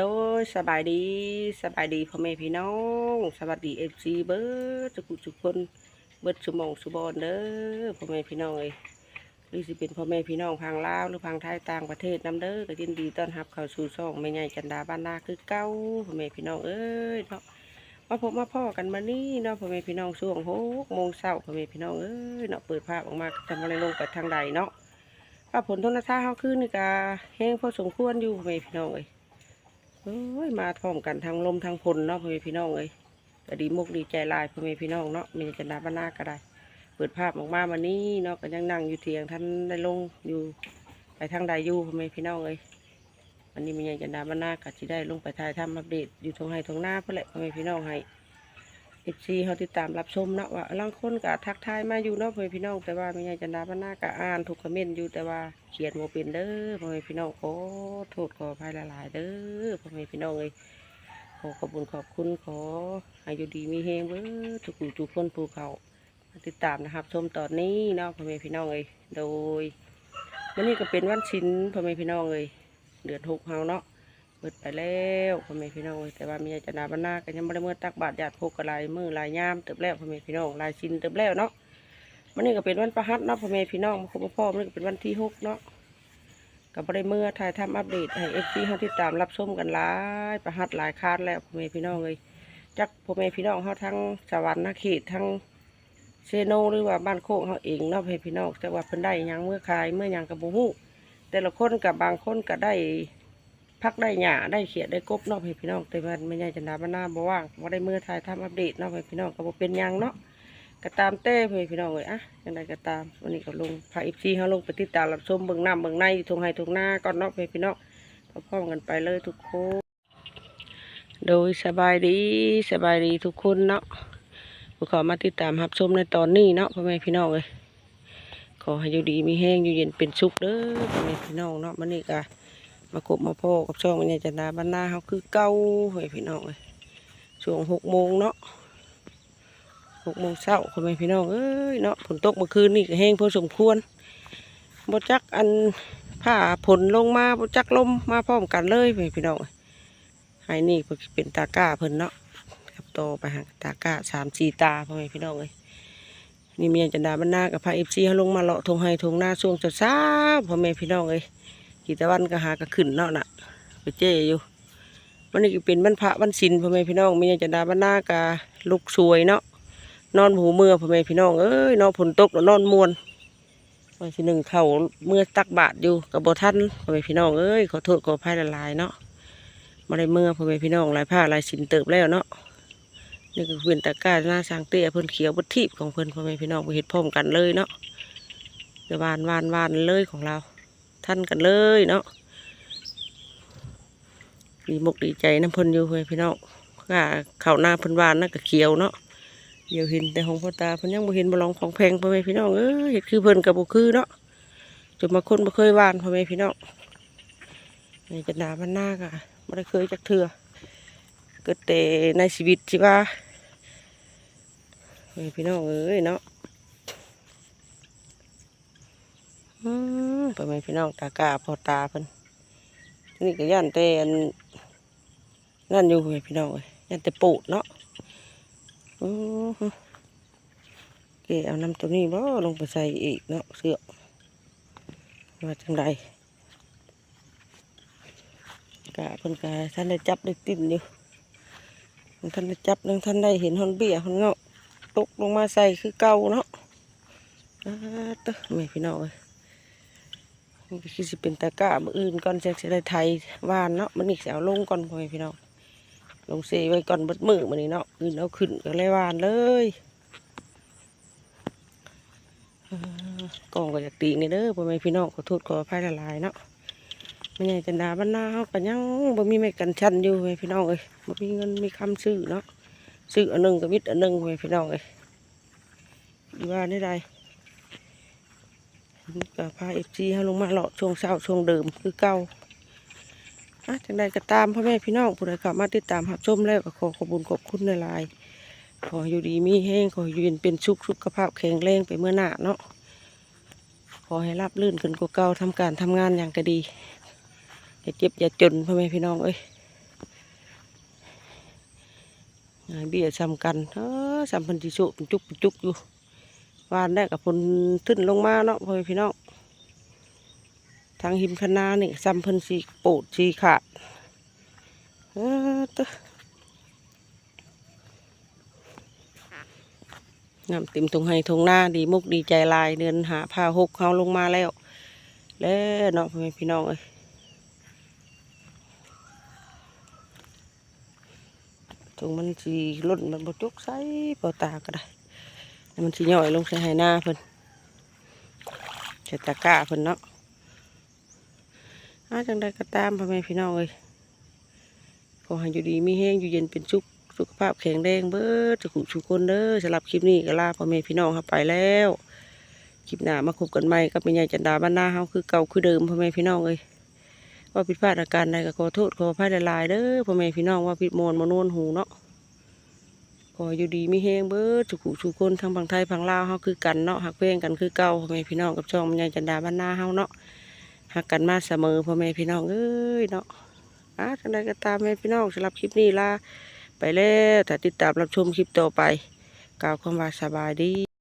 ดอยสบายดีสบายดีพ่อแม่พี่น้องสวัสดีเอฟซีเบิร์ดทุกผู้ทุกคนเบิร์ดสมองสุบอนเด้อพ่อแม่พี่น้องเอ้ยหรือสิเป็นพ่อแม่พี่น้องพังลาวหรือพังไทยต่างประเทศน้ำเด้อก็ยินดีต้อนรับเข้าสู่ช่องแม่ใหญ่จันดาบ้านนาคือเก้าพ่อแม่พี่น้องเอ้ยเนาะมาพบมาพ่อกันมานี่เนาะพ่อแม่พี่น้องช่วงหกโมงเช้าพ่อแม่พี่น้องเอ้ยเนาะเปิดภาพออกมาจะมาเลยลงไปทางใดเนาะว่าผลทรทัศน์เฮาขึ้นนี่ก็แห้งพอสมควรอยู่พ่อแม่พี่น้องเอ้ย เอ้ยมาพร้อมกันทางลมทางพลเนาะพ่อแม่พี่น้องเอ้ยก็ดีมุกดีใจลายพ่อแม่พี่น้องเนาะมีจันดาบ้านนาก็ได้ เปิดภาพออกมาวันนี้เนาะก็ยังนั่งอยู่เทียงท่านได้ลงอยู่ไปทางใดอยู่พ่อแม่พี่น้องเอ้ยวันนี้มีจันดาบ้านนาก็สิได้ลงไปถ่ายทำอัปเดตอยู่ทงไห้ทงหน้าเพื่อแหละพ่อแม่พี่น้องให้ เอฟซีเขาติดตามรับชมเนาะว่าลางคนก็ทักทายมาอยู่เนาะพ่อแม่พี่น้องแต่ว่ามีจันดาบ้านนาก็อ่านทุกคอมเมนต์อยู่แต่ว่าเขียนโมเป็นเด้อพ่อแม่พี่น้องขอโทษขออภัยหลายๆเด้อพ่อแม่พี่น้องเอ้ยขอขอบคุณขอบคุณขออายุดีมีเฮงเว้อทุกผู้ทุกคนภูเขาติดตามนะครับ ชมตอนนี้เนาะพ่อแม่พี่น้องเอ้ยโดยวันนี้ก็เป็นวันชินพ่อแม่พี่น้องเอ้ยเดือนหกเฮาเนาะ ปิดไปแล้วพ่อแม่พี่น้องแต่ว่ามีอาจารย์บรรณาก็ยังไม่ได้เมื่อตักบาตรญาติพกกระลายมือลายยามเติบแล้วพ่อแม่พี่น้องลายชินเติบแล้วเนาะวันนี้ก็เป็นวันประหัสเนาะพ่อแม่พี่น้องมาคบมาพ่อมันนี้ก็เป็นวันที่หกเนาะก็บ่ได้เมื่อถ่ายทำอัปเดตให้เอฟซีเขาที่ตามรับชมกันหลายประหัดหลายคาดแล้วพ่อแม่พี่น้องเลยจักพ่อแม่พี่น้องเขาทั้งสวรรค์นาเขตทั้งเซโนหรือว่าบ้านโคกเขาเองเนาะพ่อแม่พี่น้องแต่ว่าเพิ่นได้ยังเมื่อขายเมื่อยังกับบุหูแต่ละคนกับบางคนก็ได้ พักได้หญ้าได้เขียดได้กบเนาะพ่อแม่พี่น้องแต่ว่าไม่ใช่จันดาบ้านนาบ่ว่างบ่าได้เมื่อถ่ายทำอัปเดตเนาะพ่อแม่พี่น้องก็บเป็นยังเนาะก็ตามเต้พ่อแม่พี่น้องเลยอะยังไงก็ตามวันนี้ก็ลงพาอีซีเขาลงไปติดตามรับชมเบื้องหน้าเบื้องในทงไห้ทงหน้าก่อนเนาะพ่อแม่พี่น้องพร้อมกันไปเลยทุกคน โดยสบายดีสบายดีทุกคนเนาะผู้ขอมาติดตามรับชมในตอนนี้เนาะพ่อแม่พี่น้องเลยขอให้อยู่ดีมีแห้งอยู่เย็นเป็นสุขเด้อพ่อแม่พี่น้องเนาะวันนี้ก็ มากบมาพ่อกับช่องมันยจันดาบ้านนาเขาคือเก้าพ่อแม่พี่น้องเลยช่วงหกโมงเนาะหกโมงเช้าคุณแม่พี่น้องเอ้ยเนาะฝนตกเมื่อคืนนี่ก็แห้งพอสมควรบจักอันผ้าผลลงมาบจักลมมาพร้อมกันเลยแม่พี่น้องไอ้นี่เป็นตาก้าเพิ่นเนาะครับโตไปหาตาก้าสามสี่ตาพ่อแม่พี่น้องเลยนี่เมียจันดาบรรณากับพระเอฟซีเขาลงมาเลาะทงไห้ทงหน้าช่วงเช้าพ่อแม่พี่น้องเลย กีตะวันก็หากระขึ้นเนาะน่ะไปเจ้อยู่วันนี้ก็เป็นวันพระวันศีลพ่อแม่พี่น้องมีจันดาบรรณากับลูกสวยเนาะนอนหูเมื่อพ่อแม่พี่น้องเอ้ยนอนฝนตกแล้วนอนมวนวันที่หนึ่งเข่าเมื่อตักบาทอยู่กับบท่านพ่อแม่พี่น้องเอ้ยขอโทษขออภัยละลายเนาะมาได้เมื่อพ่อแม่พี่น้องลายผ้าลายสินเติบแล้วเนาะนี่คือเป็นตะกร้าหน้าช้างเตี้ยเพิ่นเขียวบดทีบของเพิ่นพ่อแม่พี่น้องไปเห็ดพร้อมกันเลยเนาะเดี๋ยววานวานวานเลยของเรา ท่านกันเลยเนาะดีมกดีใจน้ำพ่นอยู่พ่อแม่พี่น้องก็เข่าวหน้าพ่นวานน่ะก็เขียวเนาะเดี๋ยวเห็นแต่ของพ่อตาเพิ่นยังบ่เห็นบ่ลองของแพงพ่อแม่พี่น้องเอ้ยเฮ็ดคือเพิ่นก็บ่คือเนาะจนมาคนบ่เคยหวานพ่อแม่พี่น้องนี่จะหนามันหน้าก็บ่ได้เคยจักเทื่อเกิดแต่ในชีวิตที่ว่าพ่อแม่พี่น้องเอ้ยเนาะ อืมพ่อแม่พี่น้องตากาพอตาเพิ่นนี่ก็ย่านแต่นนั่นอยู่พี่น้องเอ้ยย่านแต่ปูดเนาะอือเกเอาน้ำตัวนี้บ่ลงไปใส่อีกเนาะเสือกว่าจังใดกะเพิ่นกะท่านได้จับได้ติ่นอยู่ท่านได้จับนึงท่านได้เห็นฮอนเบี้ยฮอนเงาะตกลงมาใส่คือเก่าเนาะอ่าเต้อแม่พี่น้องเอ้ย นก็คือสิเป็นตะกร้ามืออื่นก่อนจะสิได้ไทยวานเนาะมันอีกสิเอาลงก่อนพ่อพี่น้องลงเซไว้ก่อนบดมือมันนี่เนาะอื่นเอาขึ้นก็เลยวานเลยกองก็อยากตีนี่เด้อพ่อแม่พี่น้องขอโทษขออภัยละลายๆเนาะไม่ใหญ่จันดาบ้านนาเฮาก็ยังบ่มีไม่กันชันอยู่พ่อแม่พี่น้องเอ้ยบ่มีเงินมีคำซื้อเนาะซื้ออันหนึงก็วิทย์อันหนึงพ่อแม่พี่น้องเอ้ยดีว่าได้ใด ก็พาเอฟซีเฮาลงมาเลาะช่วงเช้าช่วงเดิมคือเก่าอะจังใดก็ตามพ่อแม่พี่น้องผู้ใดเข้ามาติดตามรับชมแล้วก็ขอขอบุญขอบคุณในลายขออยู่ดีมีแห้งขออยู่เย็นเป็นสุขสุขภาพแข็งแรงไปเมื่อหน้าเนาะขอให้รับลื่นขึ้นกว่าเก่าทำการทำงานอย่างก็ดีอย่าเจ็บอย่าจนพ่อแม่พี่น้องเอ้ยอ่าเบี้ยซ้ำกันเออซ้ำพันธิสุเป็นจุกจุกอยู่ วานได้กับพนขึ้นลงมาเนาะพ่อพี่น้องทางหิมคณานี่ซ้ำเพิ่นสีโปดสีขาดเออตะน้ำเต็มทงให้ทงหน้าดีมุกดีใจลายเดินหาผ้าหกเขาลงมาแล้ว แล้วเนาะพ่อพี่น้องเอ้ยตรงมันสีล่นมันบจุกใส่เป่าตาก็ได้ มันสีย่อยลงใส่ให้หน้าเพิ่นใส่ตะกร้าเพิ่นเนาะอาจังใดก็ตามพ่อแม่พี่น้องเอ้ยขอให้อยู่ดีมีแห้งอยู่เย็นเป็นสุขสุขภาพแข็งแรงเบิดจะขุทุกคนเด้อสำหรับคลิปนี้ก็ลาพ่อแม่พี่น้องครับไปแล้วคลิปหน้ามาพบกันใหม่กับแม่ใหญ่จันดาบ้านนาเฮาคือเก่าคือเดิมพ่อแม่พี่น้องเอ้ยว่าผิดพลาดอาการใดก็ขอโทษขออภัยหลายๆเด้อพ่อแม่พี่น้องว่าผิดมวลมานวนหูเนาะ ขออยู่ดีไม่แฮงเบิดสุขุสุคนทั้งฝั่งไทยฝั่งลาวเฮาคือกันเนาะหักเพลงกันคือเก่าพ่อแม่พี่น้องกับช่องแม่ใหญ่จันดาบ้านนาเฮาเนาะหักกันมาเสมอพ่อแม่พี่น้องเอ้ยเนาะอะจังใดก็ตามแม่พี่น้องสำหรับคลิปนี้ลาไปแล้วถ้าติดตามรับชมคลิปต่อไปกล่าวคำว่าสบายดี